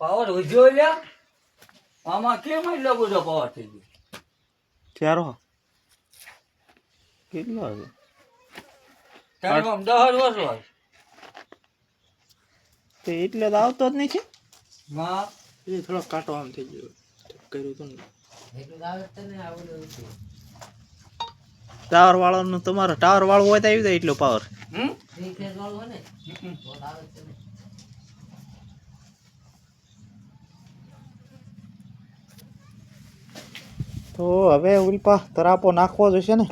Power વધ્યો લ્યા આમાં કેમ એટલો બધો પાવર થઈ ગયો? ચારો. કેટલો આવે? તારે આમ વર્ષ હોય. તો એટલે તો આવતો જ નહીં છે? માં એ થોડો કાંટો આમ થઈ ગયો. કર્યું ટાવર વાળાનું તમારો ટાવર વાળો હોય તો આવી જાય એટલો પાવર હમ? તો હવે ઉલ્પા તરાપો નાખવો જોઈશે ને?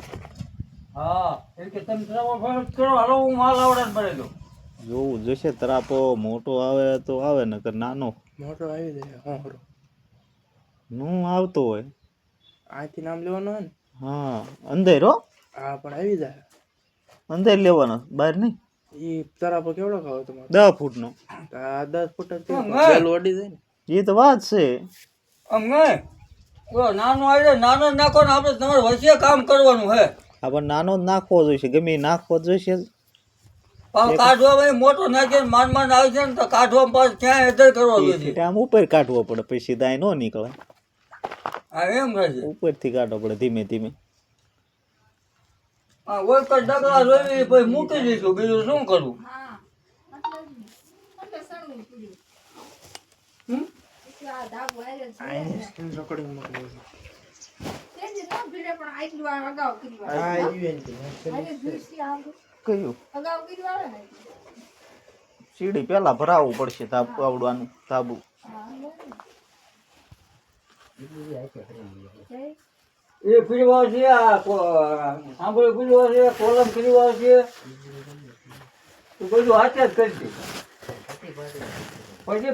હા એટલે કે તમે તરાપો ફરજ કરો હાલો હું માલ આવડે ભરે દઉં. જોવું જોઈશે તરાપો મોટો આવે તો આવે નકર નાનો. મોટો આવી જાય હા હરો. નું આવતો હોય. આથી નામ લેવાનું હોય ને? હા અંદર હો. હા પણ આવી જાય. અંદર લેવાનો બહાર નહીં. એ તરાપો કેવડો ખાવ તમારો? દસ ફૂટનો. આ દસ ફૂટ જ જાય ને. એ તો વાત છે. આમ નાનો આવ્યો નાનો જ નાખો ને આપણે તમારે વચ્ચે કામ કરવાનું હે આપણે નાનો જ નાખવો જોઈશે ગમે એ નાખવો જ જોઈશે. કાઢવામાં મોટો નાખીને માન માન આવે છે ને તો કાઢવામાં પાછું ક્યાંય હેદર કરવા જોઈએ? આમ ઉપર કાઢવો પડે પછી સીધા ન નીકળે. હા એમ છે ઉપરથી કાઢવો પડે ધીમે ધીમે. હા ડગલા પછી મૂકી દઈશું બીજું શું કરવું હમ? આની સ્ક્રીન રેકોર્ડિંગ મોકલું છું અગાઉ આ આવી જાય ને કયું કર્યું સીડી પેલા ભરાવવું પડશે તાબુ આવડવાનું તાબુ એ પીરવા છે આ કો- સાંભળ્યું છે કોલમ પીરવા છે. તો બધું હાથે જ કરી દે. પછી